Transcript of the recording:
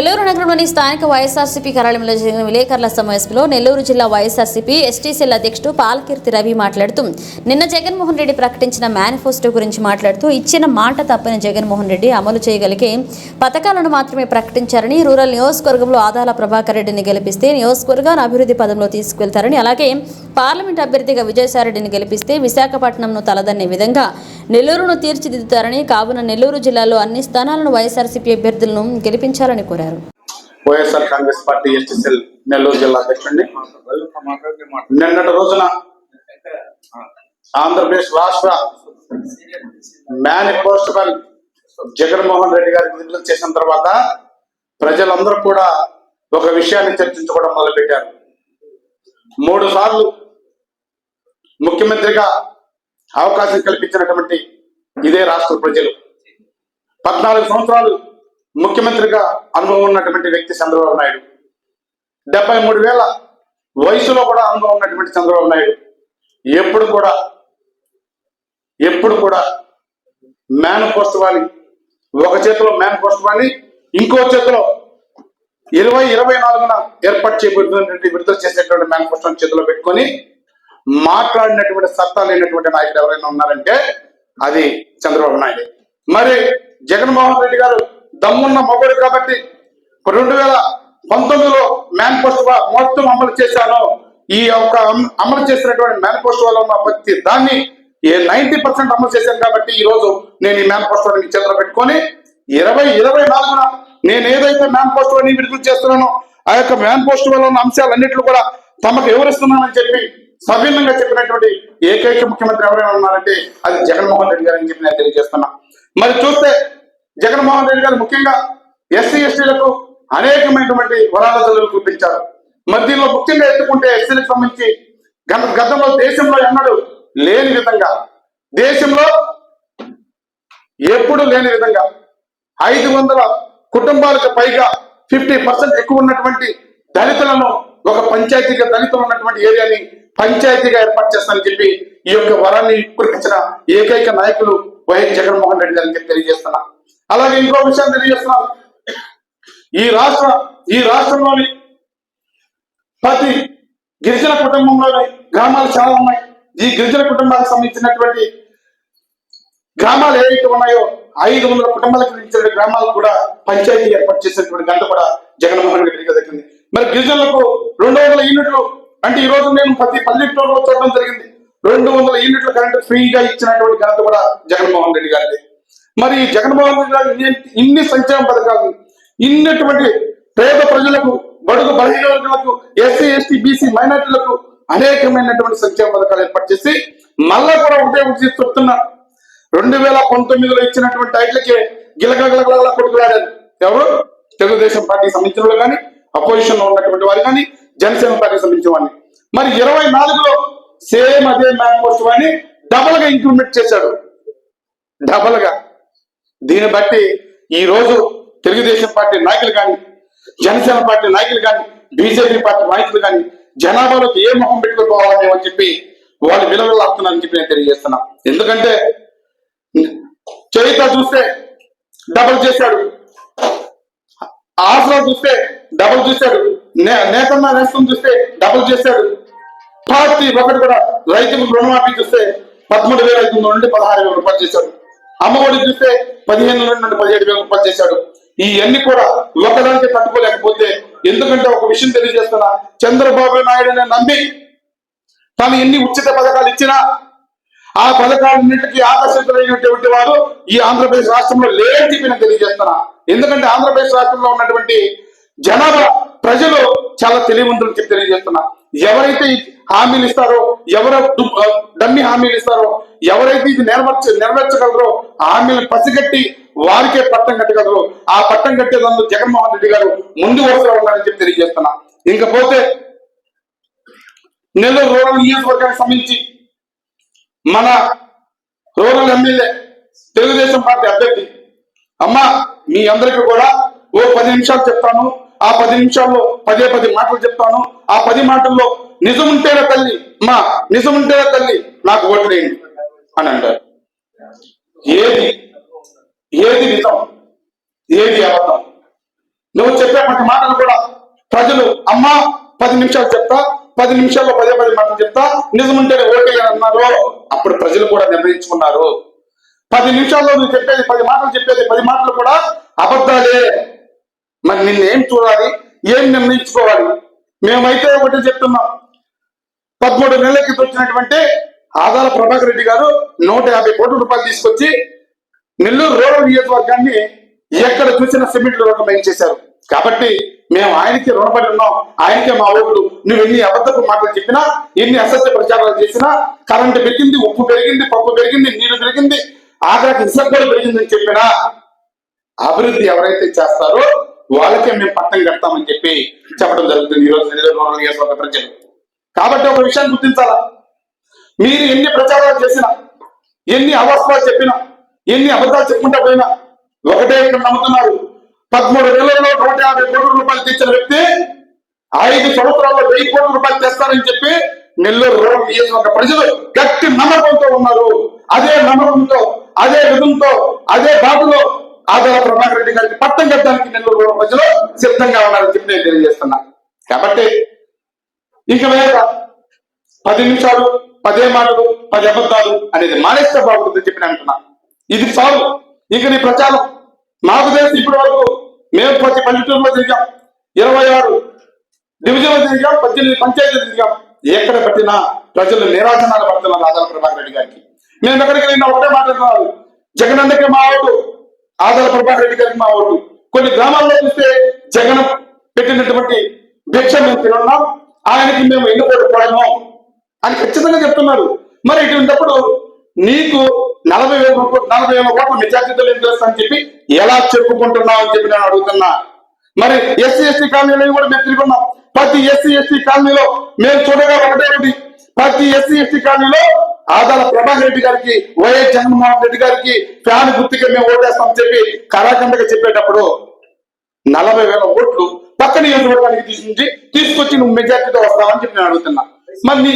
నెల్లూరు నగరంలోని స్థానిక వైఎస్ఆర్సీపీ కార్యాలయంలో జరిగిన విలేకరుల సమావేశంలో నెల్లూరు జిల్లా వైఎస్ఆర్సీపీ ఎస్టీసీఎల్ అధ్యక్షుడు పాలకీర్తి రవి మాట్లాడుతూ నిన్న జగన్మోహన్ రెడ్డి ప్రకటించిన మేనిఫెస్టో గురించి మాట్లాడుతూ ఇచ్చిన మాట తప్పని జగన్మోహన్ రెడ్డి అమలు చేయగలిగే పథకాలను మాత్రమే ప్రకటించారని రూరల్ నియోజకవర్గంలో ఆదాల ప్రభాకర్ రెడ్డిని గెలిపిస్తే నియోజకవర్గాన్ని అభివృద్ధి పదంలో తీసుకువెళ్తారని అలాగే పార్లమెంట్ అభ్యర్థిగా విజయసాయిరెడ్డిని గెలిపిస్తే విశాఖపట్నంను తలదన్నే విధంగా నెల్లూరును తీర్చిదిద్దుతారని కావున నెల్లూరు జిల్లాలో అన్ని స్థానాలను వైఎస్ఆర్సీపీ అభ్యర్థులను గెలిపించాలని కోరారు. YSR Congress party STCL Nellore జిల్లా అధ్యక్షుడిని. నిన్నటి రోజున ఆంధ్రప్రదేశ్ రాష్ట్ర మేనిఫెస్టోల్ జగన్మోహన్ రెడ్డి గారికి విడుదల చేసిన తర్వాత ప్రజలందరూ కూడా ఒక విషయాన్ని చర్చించుకోవడం మొదలుపెట్టారు. మూడు సార్లు ముఖ్యమంత్రిగా అవకాశం కల్పించినటువంటి ఇదే రాష్ట్ర ప్రజలు. పద్నాలుగు సంవత్సరాలు ముఖ్యమంత్రిగా అనుభవం ఉన్నటువంటి వ్యక్తి చంద్రబాబు నాయుడు. డెబ్బై మూడు వేల వయసులో కూడా అనుభవం ఉన్నటువంటి చంద్రబాబు నాయుడు. ఎప్పుడు కూడా ఎప్పుడు కూడా మేనిఫెస్టో అని ఒక చేతిలో మేనిఫెస్టో ఇంకో చేతిలో ఇరవై ఇరవై నాలుగున ఏర్పాటు చేయబడినటువంటి విడుదల చేసేటువంటి మేనిఫెస్టో చేతిలో పెట్టుకొని మాట్లాడినటువంటి సత్తా లేనటువంటి నాయకుడు ఎవరైనా ఉన్నారంటే అది చంద్రబాబు నాయుడు. మరి జగన్మోహన్ రెడ్డి గారు దమ్మున్న మొగుడు కాబట్టి రెండు వేల పంతొమ్మిదిలో మేనిఫెస్టో మొత్తం అమలు చేశాను. ఈ యొక్క అమలు చేసినటువంటి మేనిఫెస్టోలో ఉన్న ప్రతి దాన్ని ఏ నైన్టీ పర్సెంట్ అమలు చేశాను కాబట్టి ఈ రోజు నేను ఈ మేనిఫెస్టోని మీ చేతిలో పెట్టుకొని ఇరవై ఇరవై నాలుగున నేను ఏదైతే మేనిఫెస్టోని విడుదల చేస్తున్నానో ఆ యొక్క మేనిఫెస్టోలో ఉన్న అంశాలన్నింటిలో కూడా తమకు వివరిస్తున్నానని చెప్పి సభిన్నంగా చెప్పినటువంటి ఏకైక ముఖ్యమంత్రి ఎవరైనా ఉన్నారంటే అది జగన్మోహన్ రెడ్డి గారు అని చెప్పి నేను తెలియజేస్తున్నా. మరి చూస్తే జగన్మోహన్ రెడ్డి గారు ముఖ్యంగా ఎస్సీ ఎస్టీలకు అనేకమైనటువంటి వరాలతలు చూపించారు. మరి దీనిలో ముఖ్యంగా ఎత్తుకుంటే ఎస్సీలకు సంబంధించి గత గతంలో దేశంలో ఎన్నడూ లేని విధంగా దేశంలో ఎప్పుడు లేని విధంగా ఐదు వందల కుటుంబాలకు పైగా ఫిఫ్టీ పర్సెంట్ ఎక్కువ ఉన్నటువంటి దళితులను ఒక పంచాయతీగా దళితులు ఉన్నటువంటి ఏరియాని పంచాయతీగా ఏర్పాటు చేస్తానని చెప్పి ఈ యొక్క వరాన్ని కురిపించిన ఏకైక నాయకులు వైఎస్ జగన్మోహన్ రెడ్డి గారికి తెలియజేస్తున్నా. అలాగే ఇంకో విషయం తెలియజేస్తున్నాను ఈ రాష్ట్ర ఈ రాష్ట్రంలోని ప్రతి గిరిజన కుటుంబంలోని గ్రామాలు చాలా ఉన్నాయి. ఈ గిరిజన కుటుంబాలకు సంబంధించినటువంటి గ్రామాలు ఏవైతే ఉన్నాయో ఐదు వందల కుటుంబాలకు సంబంధించిన కూడా పంచాయతీ ఏర్పాటు చేసినటువంటి గంట కూడా జగన్మోహన్ రెడ్డి గారి మరి గిరిజనులకు రెండు వందల యూనిట్లు అంటే ఈ రోజు నేను ప్రతి పల్లెటూరులో చూడడం జరిగింది. రెండు వందల యూనిట్ల కరెంట్ ఫ్రీగా ఇచ్చినటువంటి ఘనత కూడా జగన్మోహన్ రెడ్డి గారిది. మరి జగన్మోహన్ రెడ్డి గారు ఇన్ని- ఇన్ని సంక్షేమ పథకాలు ఇన్నటువంటి పేద ప్రజలకు బడుగు బలహీన వర్గాలకు ఎస్సీ ఎస్టీ బీసీ మైనార్టీలకు అనేకమైనటువంటి సంక్షేమ పథకాలు ఏర్పాటు చేసి మళ్ళా కూడా ఒకటే ఒకటి చెప్తున్నా రెండు వేల పంతొమ్మిదిలో ఇచ్చినటువంటి టైట్లకే గిలగలగలగల కొడుకులాడారు ఎవరు? తెలుగుదేశం పార్టీకి సంబంధించిన వాళ్ళు కానీ అపోజిషన్లో ఉన్నటువంటి వారు కానీ జనసేన పార్టీకి సంబంధించిన మరి ఇరవై నాలుగులో సేమ్ అదే మేనిఫెస్టో అని డబల్గా ఇంక్రిమెంట్ చేశాడు. డబల్గా. దీన్ని బట్టి ఈ రోజు తెలుగుదేశం పార్టీ నాయకులు కానీ జనసేన పార్టీ నాయకులు కానీ బీజేపీ పార్టీ నాయకులు కానీ జనాభాలోకి ఏ మొహం పెట్టుకుపోవాలని అని చెప్పి వాళ్ళు విలువలాడుతున్నారని చెప్పి నేను తెలియజేస్తున్నా. ఎందుకంటే చరిత్ర చూస్తే డబుల్ చేశాడు. ఆసరా చూస్తే డబుల్ చూశాడు. నేతన్న నేస్తం చూస్తే డబుల్ చేశాడు. పార్టీ ఒకటి కూడా రైతులకు రుణమాఫీ చూస్తే పదమూడు వేల ఐదు వందల నుండి పదహారు వేల రూపాయలు చేశాడు. అమ్మఒడి చూస్తే పదిహేను వేల నుండి పదిహేడు వేల రూపాయలు చేశాడు. ఈ కూడా ఒకదానికి తట్టుకోలేకపోతే ఎందుకంటే ఒక విషయం తెలియజేస్తున్నా చంద్రబాబు నాయుడుని నమ్మి తను ఎన్ని ఉచిత పథకాలు ఇచ్చినా ఆ పథకాలన్నింటికి ఆకర్షితులైనటువంటి వారు ఈ ఆంధ్రప్రదేశ్ రాష్ట్రంలో లేని చెప్పి నేను తెలియజేస్తున్నా. ఎందుకంటే ఆంధ్రప్రదేశ్ రాష్ట్రంలో ఉన్నటువంటి జనాభా ప్రజలు చాలా తెలివివంతులు చెప్పి తెలియజేస్తున్నా. ఎవరైతే హామీలు ఇస్తారో ఎవరు డమ్మి హామీలు ఇస్తారో ఎవరైతే ఇది నెరవేర్చ నెరవేర్చగలరో ఆ హామీలను పసిగట్టి వారికే పట్టం కట్టగలరు. ఆ పట్టం కట్టేదాన్ని జగన్మోహన్ రెడ్డి గారు ముందు వరుసలో ఉన్నారని చెప్పి తెలియజేస్తున్నా. ఇంకపోతే నెల్లూరు రూరల్ నియోజకవర్గానికి సంబంధించి మన రూరల్ ఎమ్మెల్యే తెలుగుదేశం పార్టీ అభ్యర్థి. అమ్మా మీ అందరికీ కూడా ఓ పది నిమిషాలు చెప్తాను. ఆ పది నిమిషాల్లో పదే పది మాటలు చెప్తాను. ఆ పది మాటల్లో నిజం తల్లి మా నిజం తల్లి నాకు ఓట్లేయండి అని అంటారు. ఏది ఏది నిజం ఏది అబద్ధం? నువ్వు చెప్పే మాటలు కూడా ప్రజలు అమ్మా పది నిమిషాలు చెప్తా పది నిమిషాల్లో పదే పది మాటలు చెప్తా నిజముంటేనే ఓటే అన్నారు అప్పుడు ప్రజలు కూడా నిర్ణయించుకున్నారు. పది నిమిషాల్లో నువ్వు చెప్పేది పది మాటలు చెప్పేది పది మాటలు కూడా అబద్ధాలే. మరి నిన్నేం చూడాలి? ఏం నిర్ణయించుకోవాలి? మేమైతే ఒకటి చెప్తున్నాం. పదమూడు నెలల క్రితం వచ్చినటువంటి ఆదాల ప్రభాకర్ రెడ్డి గారు నూట యాభై కోట్ల రూపాయలు తీసుకొచ్చి నెల్లూరు రూరల్ నియోజకవర్గాన్ని ఎక్కడ చూసిన సిమెంట్ రోడ్లు చేశారు. కాబట్టి మేము ఆయనకి రుణపడి ఉన్నాం. ఆయనకే మా ఓట్లు. నువ్వు ఎన్ని అబద్ధపు మాటలు చెప్పినా ఎన్ని అసత్య ప్రచారాలు చేసినా కరెంటు పెరిగింది ఉప్పు పెరిగింది పప్పు పెరిగింది నీళ్ళు పెరిగింది ఆఖరికి ఇసుక కూడా పెరిగిందని చెప్పినా అభివృద్ధి ఎవరైతే చేస్తారో వాళ్ళకే మేము పట్టం కడతామని చెప్పి చెప్పడం జరుగుతుంది. ఈరోజు రోజు నియోజకవర్గ ప్రజలు. కాబట్టి ఒక విషయాన్ని గుర్తించాలా? మీరు ఎన్ని ప్రచారాలు చేసినా ఎన్ని అవస్థలు చెప్పినా ఎన్ని అబద్ధాలు చెప్పుకుంటా పోయినా ఒకటే ఇక్కడ నమ్ముతున్నారు. పదమూడు నెలల్లో నూట యాభై కోట్ల రూపాయలు తెచ్చిన వ్యక్తి ఐదు సంవత్సరాల్లో వెయ్యి కోట్ల రూపాయలు తెస్తారని చెప్పి నెల్లూరు రూరల్ నియోజకవర్గ ప్రజలు గట్టి నమ్మకంతో ఉన్నారు. అదే నమ్మకంతో అదే విధంతో అదే బాధలో ఆదాల ప్రభాకర్ రెడ్డి గారికి పట్టం కట్టడానికి నెల్లూరు మధ్యలో ప్రజలు సిద్ధంగా ఉన్నారని చెప్పి నేను తెలియజేస్తున్నా. కాబట్టి ఇక మీద పది నిమిషాలు పదే మాటలు పది అబద్ధాలు అనేది మానేస్తే బాగుంటుందని చెప్పి నేను అంటున్నా. ఇది చాలు. ఇక నీ ప్రచారం. మాకు తెలిసి ఇప్పటి వరకు మేము ప్రతి పల్లెటూరులో తిరిగాం. ఇరవై ఆరు డివిజన్లు తిరిగాం పద్దెనిమిది పంచాయతీలు తిరిగాం. ఎక్కడ పెట్టినా ప్రజలు నిరాశనాలు పడుతున్నారు ఆదాల ప్రభాకర్ రెడ్డి గారికి. మేము ఎక్కడికి వెళ్ళినా ఒకటే మాట్లాడుతున్నారు జగన్ అందరికీ మా ఓటు. ఆదాల ప్రభాకర్ రెడ్డి గారికి మా ఓటు. కొన్ని గ్రామాల్లో చూస్తే జగన్ పెట్టినటువంటి భిక్ష మేము తినున్నాం. ఆయనకి మేము ఎన్నుకోకపోవడము అని ఖచ్చితంగా చెప్తున్నారు. మరి ఇటువంటిప్పుడు నీకు నలభై వేల నలభై వేల కోట్ల మెజార్టీతో ఏం అని చెప్పి ఎలా చెప్పుకుంటున్నావు అని చెప్పి నేను అడుగుతున్నా. మరి ఎస్సీ ఎస్టీ కాలనీలో కూడా మేము తిరుగున్నాం. ప్రతి ఎస్సీ ఎస్టీ కాలనీలో మేము చూడగా ఒకటే ఒకటి ప్రతి ఎస్సీ ఎస్టీ కాలనీలో ఆదాల ప్రభాకర్ రెడ్డి గారికి వైఎస్ జగన్మోహన్ రెడ్డి గారికి ఫ్యాన్ గుర్తుగా మేము ఓటేస్తామని చెప్పి కళాఖండగా చెప్పేటప్పుడు నలభై వేల ఓట్లు పక్క నియోజకవర్గానికి తీసుకుంది తీసుకొచ్చి నువ్వు మెజార్టీతో వస్తావని చెప్పి నేను అడుగుతున్నా. మరి